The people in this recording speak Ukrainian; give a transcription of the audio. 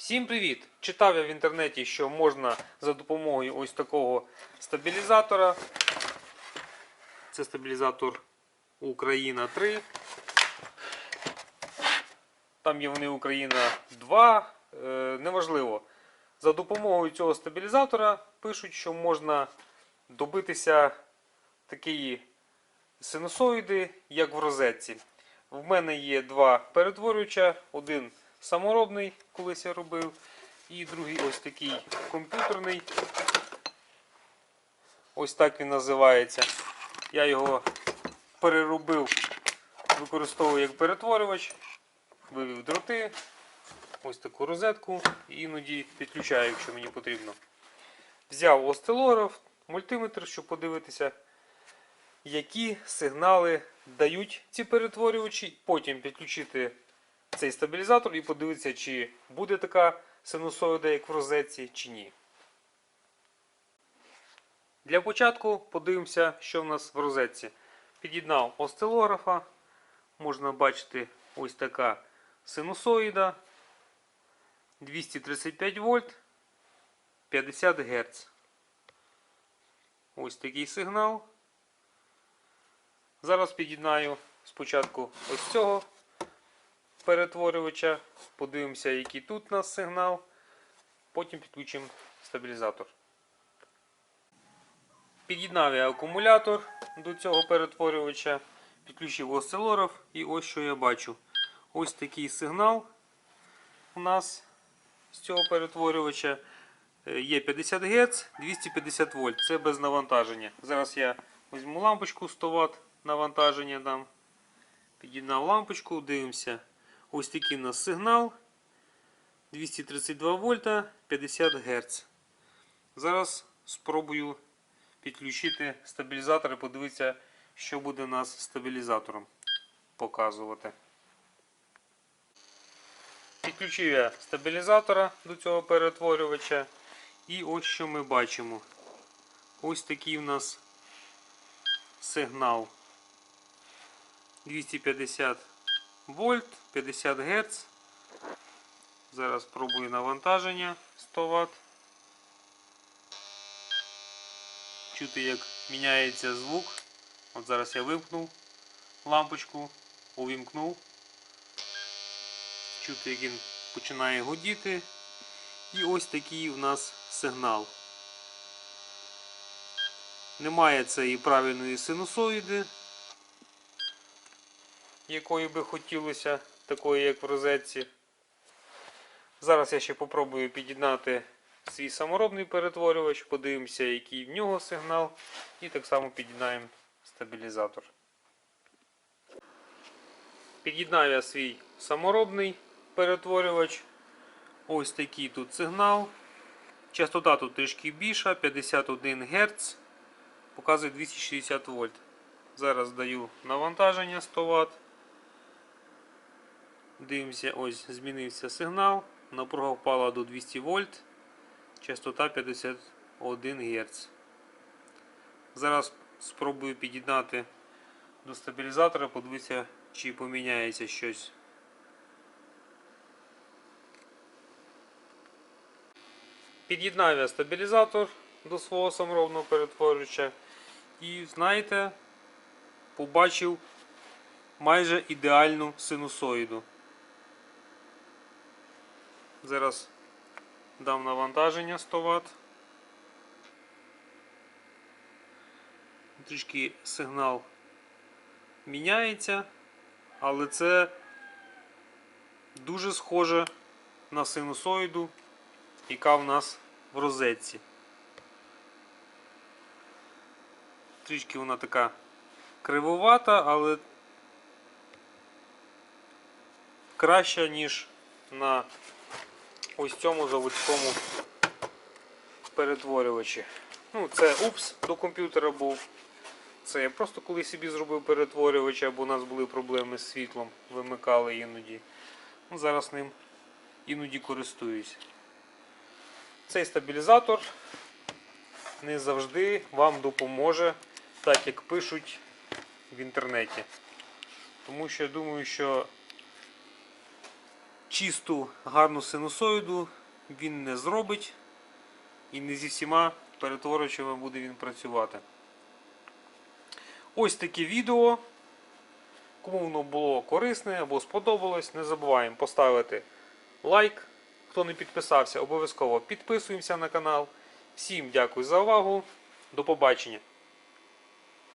Всім привіт! Читав я в інтернеті, що можна за допомогою ось такого стабілізатора. Це стабілізатор Україна 3. Там є вони Україна 2. Е, неважливо. За допомогою цього стабілізатора пишуть, що можна добитися такої синусоїди, як в розетці. В мене є два перетворювача, один саморобний, колись я робив, і другий ось такий комп'ютерний. Ось так він називається. Я його переробив, використовую як перетворювач, вивів дроти, ось таку розетку і іноді підключаю, якщо мені потрібно. Взяв осцилограф, мультиметр, щоб подивитися, які сигнали дають ці перетворювачі, потім підключити цей стабілізатор і подивитися, чи буде така синусоїда, як в розетці, чи ні. Для початку подивимося, що в нас в розетці. Під'єднав осцилографа. Можна бачити ось така синусоїда 235 вольт 50 Гц. Ось такий сигнал. Зараз під'єднаю спочатку ось цього перетворювача. Подивимося, який тут у нас сигнал. Потім підключимо стабілізатор. Під'єднав я акумулятор до цього перетворювача, підключив осцилограф і ось що я бачу. Ось такий сигнал у нас з цього перетворювача. Є 50 Гц, 250 вольт. Це без навантаження. Зараз я візьму лампочку 100 Вт навантаження дам. Під'єднав лампочку, дивимося. Ось такий у нас сигнал. 232 вольта 50 Гц. Зараз спробую підключити стабілізатор і подивитися, що буде у нас стабілізатором показувати. Підключив я стабілізатора до цього перетворювача. І ось що ми бачимо. Ось такий у нас сигнал. 250 вольт, 50 Гц. Зараз спробую навантаження 100 Вт. Чути, як міняється звук. От зараз я вимкнув лампочку, увімкнув. Чути, як він починає гудіти. І ось такий у нас сигнал. Немає цієї правильної синусоїди, якої би хотілося, такої як в розетці. Зараз я ще попробую під'єднати свій саморобний перетворювач, подивимося, який в нього сигнал, і так само під'єднаємо стабілізатор. Під'єднаю я свій саморобний перетворювач. Ось такий тут сигнал. Частота тут трішки більша, 51 Гц. Показує 260 вольт. Зараз даю навантаження 100 Вт. Дивимося, ось змінився сигнал. Напруга впала до 200 вольт. Частота 51 Гц. Зараз спробую під'єднати до стабілізатора, подивитися, чи поміняється щось. Під'єднав я стабілізатор до свого саморобного перетворювача і, знаєте, побачив майже ідеальну синусоїду. Зараз дам навантаження 100 Вт. Трішки сигнал міняється, але це дуже схоже на синусоїду, яка в нас в розетці. Трішки вона така кривовата, але краща, ніж на ось цьому заводському перетворювачі. Ну, це упс до комп'ютера був. Це я просто колись собі зробив перетворювач, бо у нас були проблеми з світлом, вимикали іноді. Ну, зараз ним іноді користуюсь. Цей стабілізатор не завжди вам допоможе, так як пишуть в інтернеті. Тому що я думаю, що чисту гарну синусоїду він не зробить і не зі всіма перетворювачами буде він працювати. Ось таке відео. Кому воно було корисне або сподобалось, не забуваємо поставити лайк. Хто не підписався, обов'язково підписуємося на канал. Всім дякую за увагу. До побачення.